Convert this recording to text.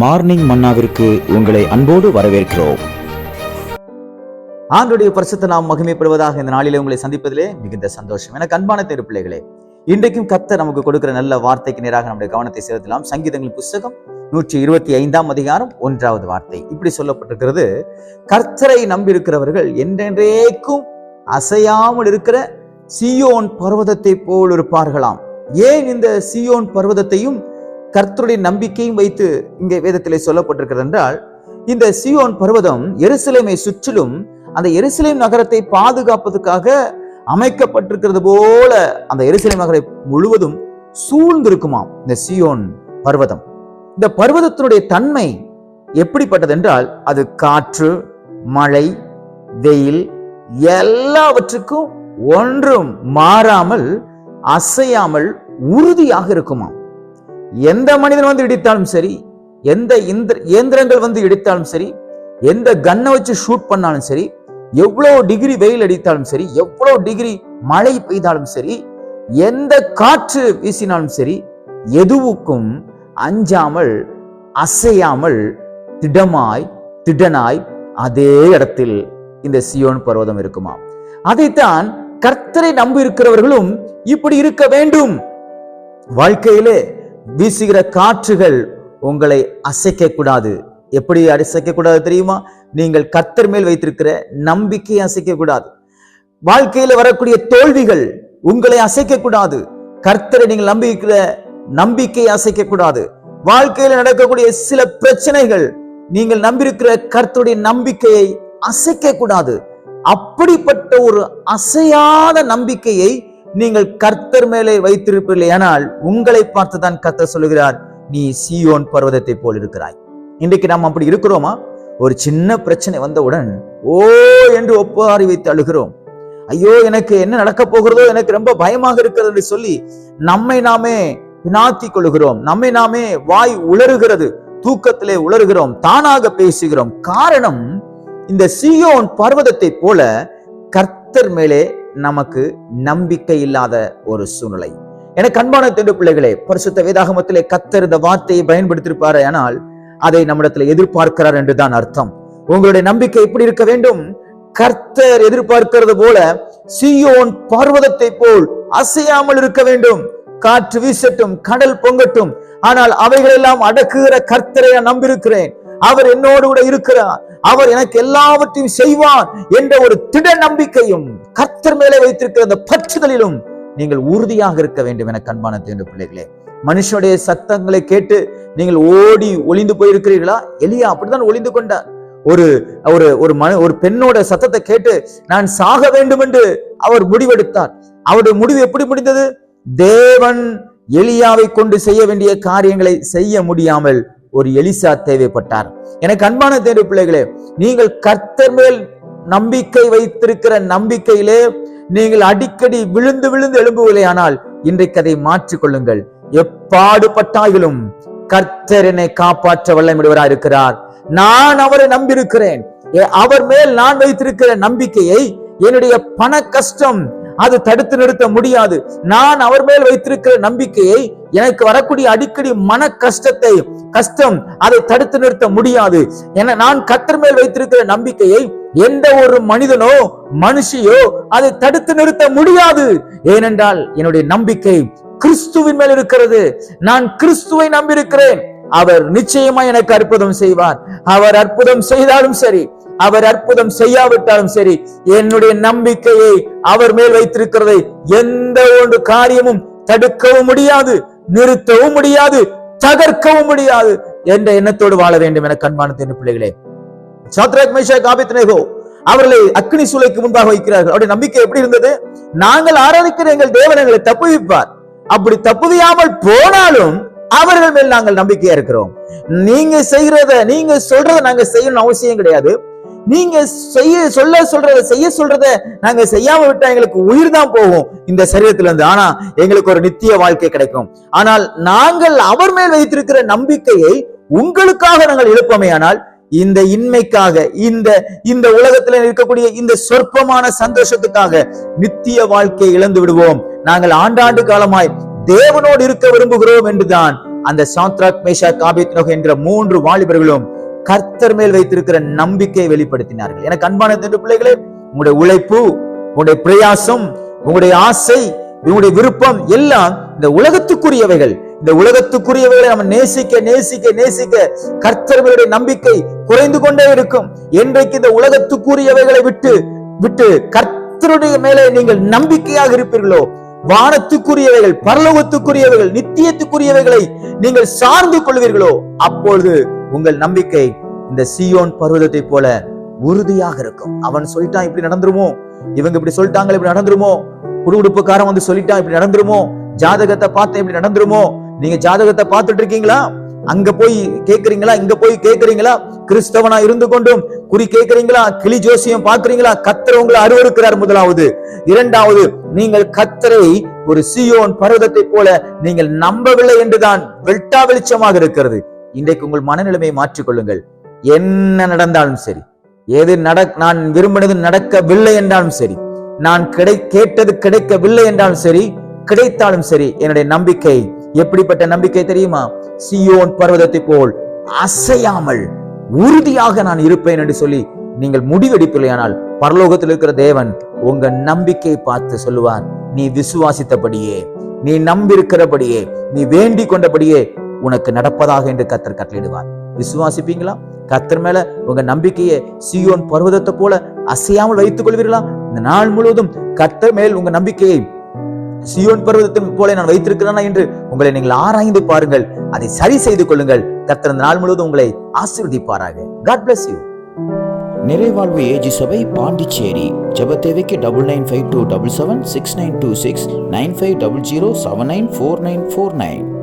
Morning மன்னாவிற்கு உங்களை அன்போடு வரவேற்கிறோம். ஆண்டுடைய பரிசுத்த நாம் மகிமைப்படுவதாக இந்த நாளிலே உங்களை சந்திப்பதிலே மிகுந்த சந்தோஷம். எனக்கு அன்பான தெரு பிள்ளைகளே இன்றைக்கும் கர்த்தர் நமக்கு கொடுக்கிற நல்ல வார்த்தைக்கு நேராக நம்முடைய கவனத்தை செலுத்தலாம். சங்கீதங்கள் புஸ்தகம் நூற்றி இருபத்தி ஐந்தாம் அதிகாரம் ஒன்றாவது வார்த்தை. இப்படி சொல்லப்பட்டிருக்கிறது கர்த்தரை நம்பியிருக்கிறவர்கள் என்றென்றேக்கும் அசையாமல் இருக்கிற சியோன் பர்வதத்தை போல் இருப்பார்களாம். ஏன் இந்த சியோன் பர்வதத்தையும் கர்த்தருடைய நம்பிக்கையும் வைத்து இங்கே வேதத்திலே சொல்லப்பட்டிருக்கிறது என்றால் இந்த சியோன் பர்வதம் எருசலேமை சுற்றிலும் அந்த எருசலேம் நகரத்தை பாதுகாப்பதற்காக அமைக்கப்பட்டிருக்கிறது போல அந்த எருசலேம் நகரை முழுவதும் சூழ்ந்திருக்குமாம் இந்த சியோன் பர்வதம். இந்த பர்வதத்தினுடைய தன்மை எப்படிப்பட்டது என்றால் அது காற்று மழை வெயில் எல்லாவற்றுக்கும் ஒன்றும் மாறாமல் அசையாமல் உறுதியாக இருக்குமாம். எந்த மனிதன் வந்து இடித்தாலும் சரி எந்த இந்திர இயந்திரங்கள் வந்து இடித்தாலும் சரி எந்த கன்னை வச்சு ஷூட் பண்ணாலும் சரி எவ்வளவு டிகிரி வெயில் அடித்தாலும் சரி எவ்வளவு டிகிரி மழை பெய்தாலும் சரி எந்த காற்று வீசினாலும் சரி எதுவுக்கும் அஞ்சாமல் அசையாமல் திடமாய் திடனாய் அதே இடத்தில் இந்த சியோன் பர்வதம் இருக்குமா? அதைத்தான் கர்த்தரை நம்பி இருக்கிறவர்களும் இப்படி இருக்க வேண்டும். வாழ்க்கையிலே வீசுகிற காற்றுகள் உங்களை அசைக்க கூடாது எப்படி அசைக்க கூடாது தெரியுமா? நீங்கள் கர்த்தர் மேல் வைத்திருக்கிற நம்பிக்கையை அசைக்க கூடாது வாழ்க்கையில வரக்கூடிய தோல்விகள் உங்களை அசைக்க கூடாது கர்த்தரை நீங்கள் நம்பிக்கிற நம்பிக்கையை அசைக்க கூடாது வாழ்க்கையில நடக்கக்கூடிய சில பிரச்சனைகள் நீங்கள் நம்பியிருக்கிற கர்த்தருடைய நம்பிக்கையை அசைக்க கூடாது அப்படிப்பட்ட ஒரு அசையாத நம்பிக்கையை நீங்கள் கர்த்தர் மேலே வைத்திருப்பீர்கள் ஆனால் உங்களை பார்த்துதான் கர்த்தர் சொல்லுகிறார் நீ சியோன் பர்வதத்தை போல் இருக்கிறாய். இன்றைக்கு நாம் அப்படி இருக்கிறோமா? ஒரு சின்ன பிரச்சனை வந்தவுடன் ஓ என்று ஒப்பாரி வைத்து அழுகிறோம். ஐயோ எனக்கு என்ன நடக்க போகிறதோ? எனக்கு ரொம்ப பயமாக இருக்கிறது என்று சொல்லி நம்மை நாமே வினாத்தி கொள்கிறோம் நம்மை நாமே வாய் உளறுகிறது தூக்கத்திலே உளறுகிறோம் தானாக பேசுகிறோம். காரணம் இந்த சியோன் பர்வதத்தை போல கர்த்தர் மேலே நமக்கு நம்பிக்கை இல்லாத ஒரு சூழ்நிலை. எனக்கு அன்பான தெண்டு பிள்ளைகளே பரிசுத்த வேதாகமத்திலே கர்த்தர் இந்த வார்த்தையை பயன்படுத்தியிருப்பாரு ஆனால் அதை நம்மிடத்துல எதிர்பார்க்கிறார் என்றுதான் அர்த்தம். உங்களுடைய நம்பிக்கை எப்படி இருக்க வேண்டும்? கர்த்தர் எதிர்பார்க்கிறது போல சியோன் பர்வதத்தை போல் அசையாமல் இருக்க வேண்டும். காற்று வீசட்டும் கடல் பொங்கட்டும் ஆனால் அவைகளெல்லாம் அடக்குகிற கர்த்தரை நான் நம்பியிருக்கிறேன். அவர் என்னோடு கூட இருக்கிறார். அவர் எனக்கு எல்லாவற்றையும் செய்வார் என்ற ஒரு திட நம்பிக்கையும் கர்த்தர் மேலே வைத்திருக்கிற அந்த பற்றுதலிலும் நீங்கள் உறுதியாக இருக்க வேண்டும் என கண்பான தேர்ந்த பிள்ளைகளே. மனுஷனுடைய சத்தங்களை கேட்டு நீங்கள் ஓடி ஒளிந்து போயிருக்கிறீர்களா? எலியா அப்படித்தான் ஒளிந்து கொண்டார் ஒரு ஒரு ஒரு மன ஒரு பெண்ணோட சத்தத்தை கேட்டு நான் சாக வேண்டும் என்று அவர் முடிவெடுத்தார். அவருடைய முடிவு எப்படி முடிந்தது? தேவன் எலியாவை கொண்டு செய்ய வேண்டிய காரியங்களை செய்ய முடியாமல் ஒரு எலிசா தேவைப்பட்டார். எனக்கு அன்பான தேர்வு பிள்ளைகளே நீங்கள் கர்த்தர் மேல் நம்பிக்கை வைத்திருக்கிற நம்பிக்கையிலே நீங்கள் அடிக்கடி விழுந்து விழுந்து எழும்புவதில்லை ஆனால் இன்றைக்கு அதை மாற்றிக்கொள்ளுங்கள். எப்பாடுபட்டாயிலும் கர்த்தர் என்னை காப்பாற்ற வல்லமிடுவரா இருக்கிறார். நான் அவரை நம்பியிருக்கிறேன். அவர் மேல் நான் வைத்திருக்கிற நம்பிக்கையை என்னுடைய பண கஷ்டம் அது தடுத்து நிறுத்த முடியாது. நான் அவர் மேல் வைத்திருக்கிற நம்பிக்கையை எனக்கு வரக்கூடிய அடிக்கடி மன கஷ்டத்தை கஷ்டம் அதை தடுத்து நிறுத்த முடியாது. என நான் கத்தர் மேல் வைத்திருக்கிற நம்பிக்கையை எந்த ஒரு மனிதனோ மனுஷியோ அதை தடுத்து நிறுத்த முடியாது. ஏனென்றால் என்னுடைய நம்பிக்கை கிறிஸ்துவின் மேல் இருக்கிறது. நான் கிறிஸ்துவை நம்பியிருக்கிறேன். அவர் நிச்சயமா எனக்கு அற்புதம் செய்வார். அவர் அற்புதம் செய்தாலும் சரி அவர் அற்புதம் செய்யாவிட்டாலும் சரி என்னுடைய நம்பிக்கையை அவர் மேல் வைத்திருக்கிறதை எந்த ஒரு காரியமும் தடுக்கவும் முடியாது. நிறுத்தவும் முடியாது தகர்க்கவும் முடியாது என்ற எண்ணத்தோடு வாழ வேண்டும் என கண்பான தேர்ந்த பிள்ளைகளே. சாத்ராக் மேஷா ஆபித்னேகோ அவர்களை அக்னி சூளைக்கு முன்பாக வைக்கிறார்கள். அவருடைய நம்பிக்கை எப்படி இருந்தது? நாங்கள் ஆராதிக்கிற எங்கள் தேவன் எங்களை தப்புவிப்பார். அப்படி தப்புவியாமல் போனாலும் அவர்கள் மேல் நாங்கள் நம்பிக்கையா இருக்கிறோம். நீங்க செய்யறத நீங்க சொல்றத நாங்க செய்யணும் அவசியம் கிடையாது. நீங்க செய்ய சொல்ல சொல்றத செய்ய சொல்றத நாங்க செய்யாம விட்டா எங்களுக்கு உயிர் தான் போகும் இந்த சரீரத்துல இருந்து ஆனா எங்களுக்கு ஒரு நித்திய வாழ்க்கை கிடைக்கும். ஆனால் நாங்கள் அவர் மேல் வைத்திருக்கிற நம்பிக்கையை உங்களுக்காக நாங்கள் எழுப்பமே ஆனால் இந்த இன்மைக்காக இந்த இந்த உலகத்துல இருக்கக்கூடிய இந்த சொற்பமான சந்தோஷத்துக்காக நித்திய வாழ்க்கையை இழந்து விடுவோம். நாங்கள் ஆண்டாண்டு காலமாய் தேவனோடு இருக்க விரும்புகிறோம் என்றுதான் அந்த சாத்ராக் மேஷா காபித்னோக என்ற மூன்று வாலிபர்களும் கர்த்தர் மேல் வைத்திருக்கிற நம்பிக்கையை வெளிப்படுத்தினார்கள். எனக்கு அன்பான தேவ பிள்ளைகளே உங்களுடைய உழைப்பு உங்களுடைய பிரயாசம் உங்களுடைய ஆசை உங்களுடைய விருப்பம் எல்லாம் இந்த உலகத்துக்குரியவைகள். இந்த உலகத்துக்குரியவைகளை நம்ம நேசிக்க நேசிக்க நேசிக்க கர்த்தர்களுடைய நம்பிக்கை குறைந்து கொண்டே இருக்கும். என்றைக்கு இந்த உலகத்துக்குரியவைகளை விட்டு விட்டு கர்த்தருடைய மேலே நீங்கள் நம்பிக்கையாக இருப்பீர்களோ வானத்துக்குரியவைகள் பரலோகத்துக்குரியவைகள் நித்தியத்துக்குரியவைகளை நீங்கள் சார்ந்து கொள்வீர்களோ அப்பொழுது உங்கள் நம்பிக்கை இந்த சியோன் பர்வதத்தை போல உறுதியாக இருக்கும். அவன் சொல்லிட்டான் இப்படி நடந்துருமோ? இவங்க இப்படி சொல்லிட்டாங்க இப்படி நடந்துருமோ? குடுகுடுப்புக்காரன் வந்து சொல்லிட்டான் இப்படி நடந்துருமோ? ஜாதகத்தை பார்த்தேன் இப்படி நடந்துருமோ? நீங்க ஜாதகத்தை பார்த்துட்டு இருக்கீங்களா? அங்க போய் கேக்குறீங்களா? இங்க போய் கேக்குறீங்களா? கிறிஸ்தவனா இருந்து கொண்டும் குறி கேக்குறீங்களா? கிளி ஜோசியம் பாக்குறீங்களா கத்தர் உங்களை அருவருக்கிறார் முதலாவது. இரண்டாவது நீங்கள் கத்தரை ஒரு சியோன் பருவத்தை போல நீங்கள் நம்பவில்லை என்றுதான் வெட்டா வெளிச்சமாக இருக்கிறது. இன்றைக்கு உங்கள் மனநிலைமையை மாற்றிக்கொள்ளுங்கள். என்ன நடந்தாலும் சரி. எது நட நான் விரும்பினது நடக்கவில்லை என்றாலும் சரி. நான் கிடை கேட்டது கிடைக்கவில்லை என்றாலும் சரி கிடைத்தாலும் சரி என்னுடைய நம்பிக்கை எப்படிப்பட்ட நம்பிக்கை தெரியுமா? சியோன் பர்வதத்தை போல் அசையாமல் உறுதியாக நான் இருப்பேன் என்று சொல்லி நீங்கள் முடிவெடுப்பில்லையானால் பரலோகத்தில் இருக்கிற தேவன் உங்க நம்பிக்கையை பார்த்து சொல்லுவார். நீ விசுவாசித்தபடியே நீ நம்பியிருக்கிறபடியே நீ வேண்டிக் கொண்டபடியே உனக்கு நடப்பதாக என்று கத்தர் கட்டளையிடுவார். விசுவாசிப்பீங்களா? கத்தர் மேல உங்க நம்பிக்கையை சியோன் பர்வதத்தை போல அசையாமல் வைத்துக் கொள்வீர்களா? இந்த நாள் முழுவதும் கத்தர் மேல் உங்க நம்பிக்கையை சியோன் பர்வதத்தின் போல நான் வைத்திருக்கிறேனா என்று உங்களை நீங்கள் ஆராய்ந்து பாருங்கள். அதை சரி செய்து கொள்ளுங்கள். கத்தர் இந்த நாள் முழுவதும் உங்களை ஆசீர்வதிப்பாராக. காட் பிளஸ் யூ நிறைவாழ்வு ஏஜி சபை பாண்டிச்சேரி ஜெப double nine five two double seven six nine two six nine five double zero seven nine four nine four nine